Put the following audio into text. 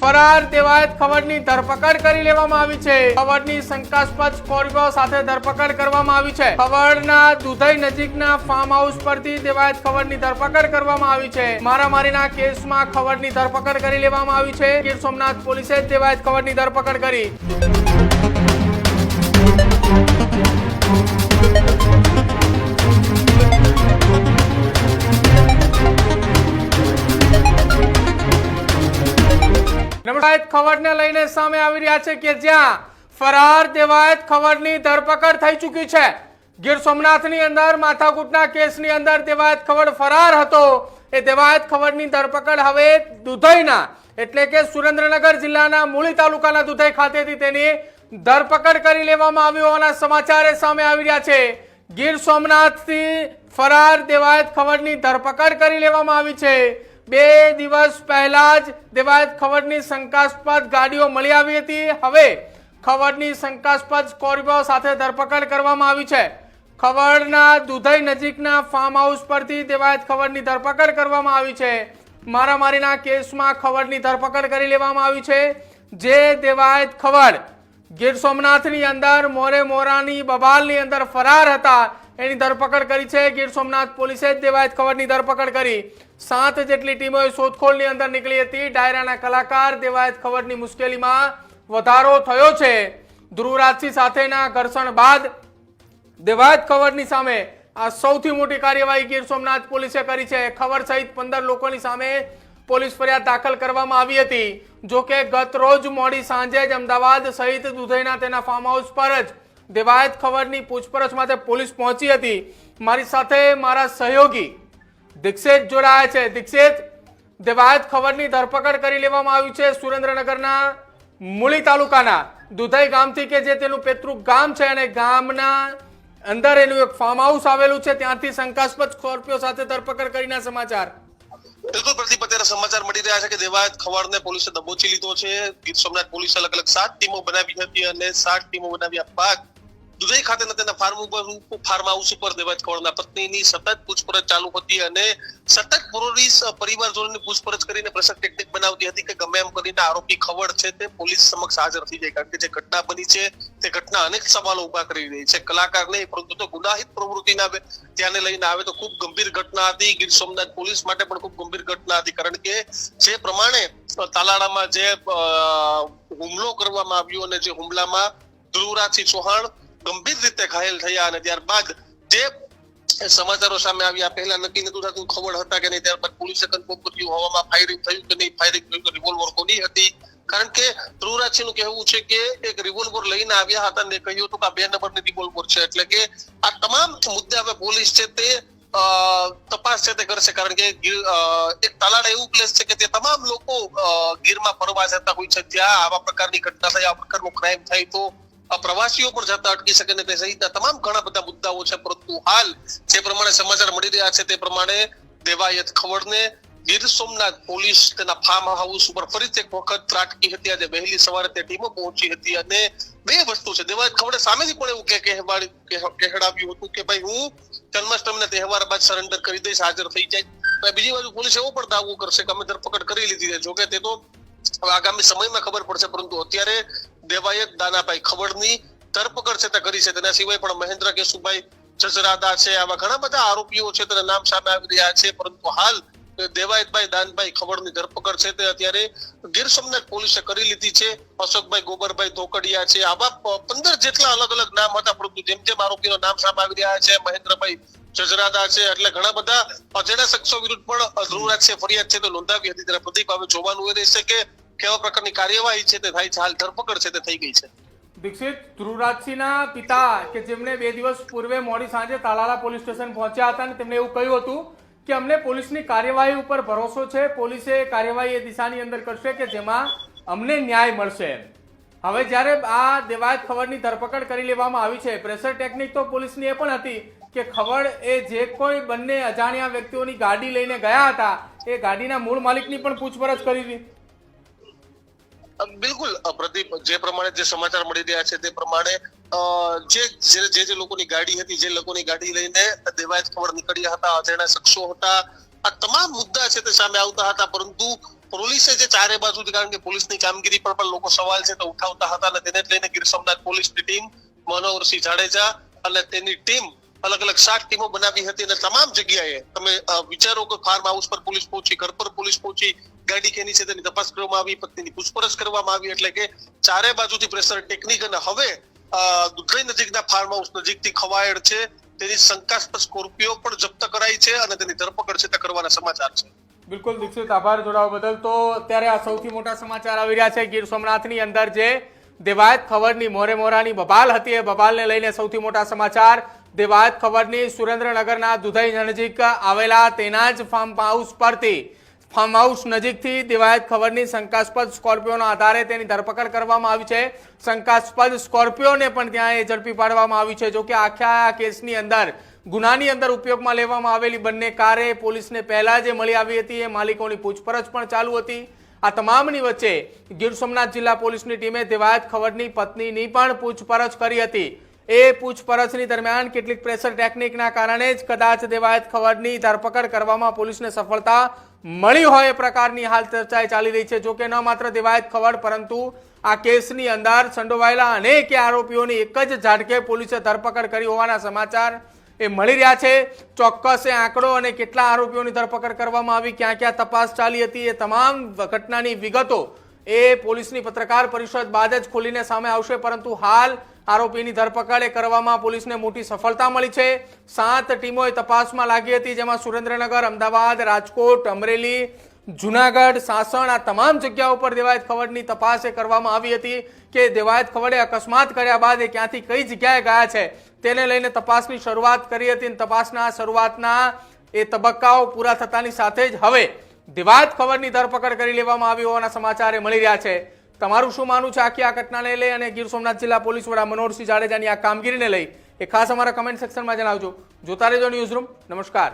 ફરાર દેવાયત ખવડની ધરપકડ કરી લેવામાં આવી છે. ખવડની શંકાસ્પદ સ્કોર્પિયો સાથે ધરપકડ કરવામાં આવી છે. ખવડના દુધઈ નજીકના ફાર્મ હાઉસ પરથી દેવાયત ખવડની ધરપકડ કરવામાં આવી છે. મારામારીના કેસમાં ખવડની ધરપકડ કરી લેવામાં આવી છે. ગીર સોમનાથ પોલીસે દેવાયત ખવડની ધરપકડ કરી. દેવાયત ખવડને લઈને સામે આવી રહ્યા છે કે જ્યાં ફરાર દેવાયત ખવડની ધરપકડ થઈ ચૂકી છે. ગીર સોમનાથની અંદર, માથાકૂટના કેસની અંદર દેવાયત ખવડ ફરાર હતો. એ દેવાયત ખવડની ધરપકડ હવે દુધઈના, એટલે કે સુરેન્દ્રનગર જિલ્લાના મૂળી તાલુકાના દુધઈ ખાતેથી તેની ધરપકડ કરી લેવામાં આવી હોવાના સમાચાર સામે આવી રહ્યા છે. ગીર સોમનાથથી ફરાર દેવાયત ખવડની ધરપકડ કરી લેવામાં આવી છે. બે દિવસ પહેલા જ દેવાયત ખવડની શંકાસ્પદ ગાડીઓ મળી આવી હતી. હવે ખવડની શંકાસ્પદ સ્કોર્પિયો સાથે ધરપકડ કરવામાં આવી છે. ખવડના દુધઈ નજીકના ફાર્મ હાઉસ પરથી દેવાયત ખવડની ધરપકડ કરવામાં આવી છે. મારામારીના કેસમાં ખવડની ધરપકડ કરી લેવામાં આવી છે. જે દેવાયત ખવડ ગીર સોમનાથની અંદર, મોરે મોરાની બબાલની અંદર ફરાર હતા. એની ધરપકડ કરી છે. ગીર સોમનાથ પોલીસે જ દેવાયત ખવડની ધરપકડ કરી. સાત જેટલી ટીમોએ શોધખોળની અંદર નીકળી હતી. ડાયરાના કલાકાર દેવાયત ખવડની મુશ્કેલીમાં વધારો થયો છે. ધ્રુવરાજસિંહ સાથેના ઘર્ષણ બાદ દેવાયત ખવડની સામે આ સૌથી મોટી કાર્યવાહી ગીર સોમનાથ પોલીસે કરી છે. ખબર સહિત પંદર લોકોની સામે પોલીસ ફરિયાદ દાખલ કરવામાં આવી હતી. જો કે ગત રોજ મોડી સાંજે જ અમદાવાદ સહિત દુધઈના તેના ફાર્મ હાઉસ પર જ દેવાયત ખવડની પૂછપરછ માટે પોલીસ પહોંચી હતી. મારી સાથે મારા સહયોગી દીક્ષિત જોડાયા છે. દીક્ષિત દેવાયત ખવડની ધરપકડ કરી લેવામાં આવી છે સુરેન્દ્રનગરના મૂળી તાલુકાના દુધઈ ગામથી કે જે તેનું પેતૃક ગામ છે અને ગામના અંદર એનું એક ફાર્મ હાઉસ આવેલું છે. ત્યાંથી શંકાસ્પદ સ્કોર્પિયો સાથે ધરપકડ કરીના સમાચાર. બિલકુલ પ્રદીપ, અત્યારે સમાચાર મળી રહ્યા છે કે દેવાયત ખવાડને પોલીસે દબોચી લીધો છે. ગીર સોમનાથ પોલીસે અલગ અલગ સાત ટીમો બનાવી હતી અને સાત ટીમો બનાવ્યા બાદ દુધઈ ખાતેના તેના ફાર્મ ઉપર ફાર્મ હાઉસ ઉપર દેવાજ ખવાડના પત્નીની સતત પૂછપરછ ચાલુ હતી અને સતત પોલીસ પરિવારજનોની પૂછપરછ કરીને પ્રસંગ ટેકનિક બનાવતી હતી કે ગમે એમ કરીને આરોપી ખવડ છે તે પોલીસ સમક્ષ હાજર થઈ જાય કારણ કે જે ઘટના બની છે તે ઘટના અનેક સવાલો ઊભા કરી રહી છે. કલાકાર નહીં, પરંતુ તો ગુનાહિત પ્રવૃત્તિના ધ્યાને લઈને આવે તો ખૂબ ગંભીર ઘટના હતી. ગીર સોમનાથ પોલીસ માટે પણ ખૂબ ગંભીર ઘટના હતી કારણ કે જે પ્રમાણે તાલાડામાં જે હુમલો કરવામાં આવ્યો અને જે હુમલામાં ધ્રુવરાજસિંહ ચૌહાણ ગંભીર રીતે ઘાયલ થયા અને ત્યારબાદ જે સમાચારો સામે આવ્યા પહેલા નક્કી નતું થતું ખબર હતા કે નહીં, ત્યારબાદ પોલીસે કન્ફર્મ કર્યું હવામાં ફાયરિંગ થયું કે નહીં ફાયરિંગ થયું રિવોલ્વર કોની હતી. કારણ કે ધ્રુવરાજસિંહનું કહેવું છે કે એક રિવોલ્વર લઈને આવ્યા હતા ને કહ્યું હતું કે આ બે નંબરની રિવોલ્વર છે. એટલે કે આ તમામ મુદ્દે હવે પોલીસ છે તે તપાસ છે તે કરશે. કારણ કે એક તાલાડા એવું પ્લેસ છે કે તે તમામ લોકો ગીરમાં ફરવા જતા હોય છે. ત્યાં આવા પ્રકારની ઘટના થઈ, આવા પ્રકારનો ક્રાઇમ થાય તો પ્રવાસીઓ પણ જતા અટકી શકે ને તે સહિતના તમામ ઘણા બધા મુદ્દાઓ છે, પરંતુ હાલ જે પ્રમાણે સમાચાર મળી રહ્યા છે તે પ્રમાણે દેવાયત ખવડને ગીર સોમનાથ પોલીસ તેના ફાર્મ હાઉસ ઉપર ફરીથી એક વખત ત્રાટકી હતી. આજે વહેલી સવારે તે ટીમો પહોંચી હતી અને બે વસ્તુ છે. દેવાયત ખવડે સામેથી પણ એવું કે હતું કે ભાઈ હું જન્માષ્ટમીના તહેવાર બાદ સરેન્ડર કરી દઈશ, હાજર થઈ જાય. બીજી બાજુ પોલીસ એવો પણ દાવો કરશે કે અમે ધરપકડ કરી લીધી છે. જોકે તે તો આગામી સમયમાં ખબર પડશે, પરંતુ અત્યારે દેવાયત દાનાભાઈ ખબરની ધરપકડ છે તે કરી છે. તેના સિવાય પણ મહેન્દ્ર કેશુભાઈ જસરાદા છે. આવા ઘણા બધા આરોપીઓ છે તેના નામ સામે આવી રહ્યા છે. પરંતુ હાલ દેવાયતભાઈ દાનભાઈ ખબરની ધરપકડ છે તે અત્યારે ગીર સોમનાથ પોલીસે કરી લીધી છે. અશોકભાઈ ગોબરભાઈ ધોકડિયા છે. આવા પંદર જેટલા અલગ અલગ નામ હતા, પરંતુ જેમ જેમ આરોપીનો નામ સામે આવી રહ્યા છે, મહેન્દ્રભાઈ જજરાદા છે, એટલે ઘણા બધા અજાણ્યા શખ્સો વિરુદ્ધ પણ ધ્રુવરાજ છે, ફરિયાદ છે, તો નોંધાવી હતી. ત્યારે પ્રદીપ હવે જોવાનું એ રહેશે કે કેવા પ્રકારની કાર્યવાહી છે તે થાય છે? હાલ ધરપકડ છે તે થઈ ગઈ છે. દીક્ષિત, ધ્રુવરાજસિંહના પિતા કે જેમણે બે દિવસ પૂર્વે મોડી સાંજે તાલાલા પોલીસ સ્ટેશન પહોંચ્યા હતા અને તેમણે એવું કહ્યું હતું કે અમને પોલીસની કાર્યવાહી ઉપર ભરોસો છે. પોલીસે કાર્યવાહી એ દિશાની અંદર કરશે કે જેમાં અમને ન્યાય મળશે હવે જ્યારે આ દેવાયત ખબરની ધરપકડ કરી લેવામાં આવી છે, પ્રેશર ટેકનિક તો પોલીસની એ પણ હતી કે ખબર એ જે કોઈ બંને અજાણ્યા વ્યક્તિઓની ગાડી લઈને ગયા હતા, એ ગાડીના મૂળ માલિકની પણ પૂછપરછ કરી હતી બિલકુલ પ્રદીપ, જે પ્રમાણે જે સમાચાર મળી રહ્યા છે તે પ્રમાણે જે, જે- જે લોકોની ગાડી હતી, જે લોકોની ગાડી લઈને દેવાયત ખબર નીકળ્યા હતા, અજાણ્યા શખ્સો હતા. આ તમામ મુદ્દા છે તે સામે આવતા હતા, પરંતુ પોલીસે જે ચારે બાજુ કારણ કે પોલીસની કામગીરી પર પણ લોકો સવાલ છે તો ઉઠાવતા હતા અને તેને જ લઈને ગીર સોમનાથ પોલીસની ટીમ મનોહરસિંહ જાડેજા અને તેની ટીમ અલગ અલગ સાત ટીમો બનાવી હતી અને તમામ જગ્યાએ તમે વિચારો કે ફાર્મ હાઉસ પર પોલીસ પહોંચી, ઘર પર પોલીસ પહોંચી ગાડી કેની છે તેની તપાસ કરવામાં આવી, પત્નીની પૂછપરછ કરવામાં આવી, એટલે કે ચારે બાજુથી પ્રેશર ટેકનિક અને હવે દુધઈ નજીકના ફાર્મ હાઉસ નજીકથી ખવાયડ છે. તેની શંકાસ્પદ સ્કોર્પિયો પણ જપ્ત કરાઈ છે અને તેની ધરપકડ છે તે કરવાના સમાચાર છે. બિલકુલ, દીક્ષિત આભાર જોડાવા બદલ. તો અત્યારે આ સૌથી મોટા સમાચાર આવી રહ્યા છે. ગીર સોમનાથની અંદર જે દેવાયત ખબરની મોરે મોરાની બબાલ હતી, એ બબાલને લઈને સૌથી મોટા સમાચાર. દેવાયત ખબરની સુરેન્દ્રનગરના દુધઈ નજીક આવેલા તેના જ ફાર્મ હાઉસ પરથી ફાર્મ હાઉસ નજીકથી દેવાયત ખબરની શંકાસ્પદ સ્કોર્પિયોના આધારે તેની ધરપકડ કરવામાં આવી છે. શંકાસ્પદ સ્કોર્પિયોને પણ ત્યાં એ ઝડપી પાડવામાં આવી છે. જોકે આખા આ કેસની અંદર, ગુનાની અંદર ઉપયોગમાં લેવામાં આવેલી બંને કારે પોલીસને પહેલાં જે મળી આવી હતી. એ માલિકોની પૂછપરછ પણ ચાલુ હતી. આ તમામની વચ્ચે ગીર સોમનાથ જિલ્લા પોલીસની ટીમે દેવાયત ખબરની પત્નીની પણ પૂછપરછ કરી હતી. એ પૂછપરછની દરમિયાન કેટલીક પ્રેશર ટેકનિકના કારણે જ કદાચ દેવાયત ખવડની ધરપકડ કરવામાં પોલીસને સફળતા મળી હોય એ પ્રકારની હાલ ચર્ચાએ ચાલી રહી છે. જોકે ન માત્ર દેવાયત ખવડ, પરંતુ આ કેસની અંદર સંડોવાયેલા અનેક આરોપીઓની એક જ ઝાટકે પોલીસે ધરપકડ કરી હોવાના સમાચાર એ મળી રહ્યા છે. ચોક્કસ એ આંકડો અને કેટલા આરોપીઓની ધરપકડ કરવામાં આવી, ક્યાં ક્યાં તપાસ ચાલી હતી એ તમામ ઘટનાની વિગતો એ પોલીસની પત્રકાર પરિષદ બાદ જ ખોલીને સામે આવશે. પરંતુ હાલ આરોપીની ધરપકડ કરવામાં પોલીસને મોટી સફળતા મળી છે. સાત ટીમોએ તપાસમાં લાગી હતી, જેમાં સુરેન્દ્રનગર, અમદાવાદ, રાજકોટ, અમરેલી, જુનાગઢ, સાસણ, આ તમામ જગ્યાઓ ઉપર દેવાયત ખવડની તપાસ એ કરવામાં આવી હતી કે દેવાયત ખવડે અકસ્માત કર્યા બાદ એ ક્યાંથી કઈ જગ્યાએ ગયા છે, તેને લઈને તપાસની શરૂઆત કરી હતી અને તપાસના શરૂઆતના એ તબક્કાઓ પૂરા થતાની સાથે જ હવે દેવાયત ખવડની ધરપકડ કરી લેવામાં આવી હોવાના સમાચાર મળી રહ્યા છે. તમારું શું માનવું છે આખી આ ઘટનાને લઈ અને ગીર સોમનાથ જિલ્લા પોલીસ વડા મનોહરસિંહ જાડેજાની આ કામગીરીને લઈ? એ ખાસ અમારા કમેન્ટ સેક્શનમાં જણાવજો. જોતા રહેજો ન્યૂઝ રૂમ નમસ્કાર.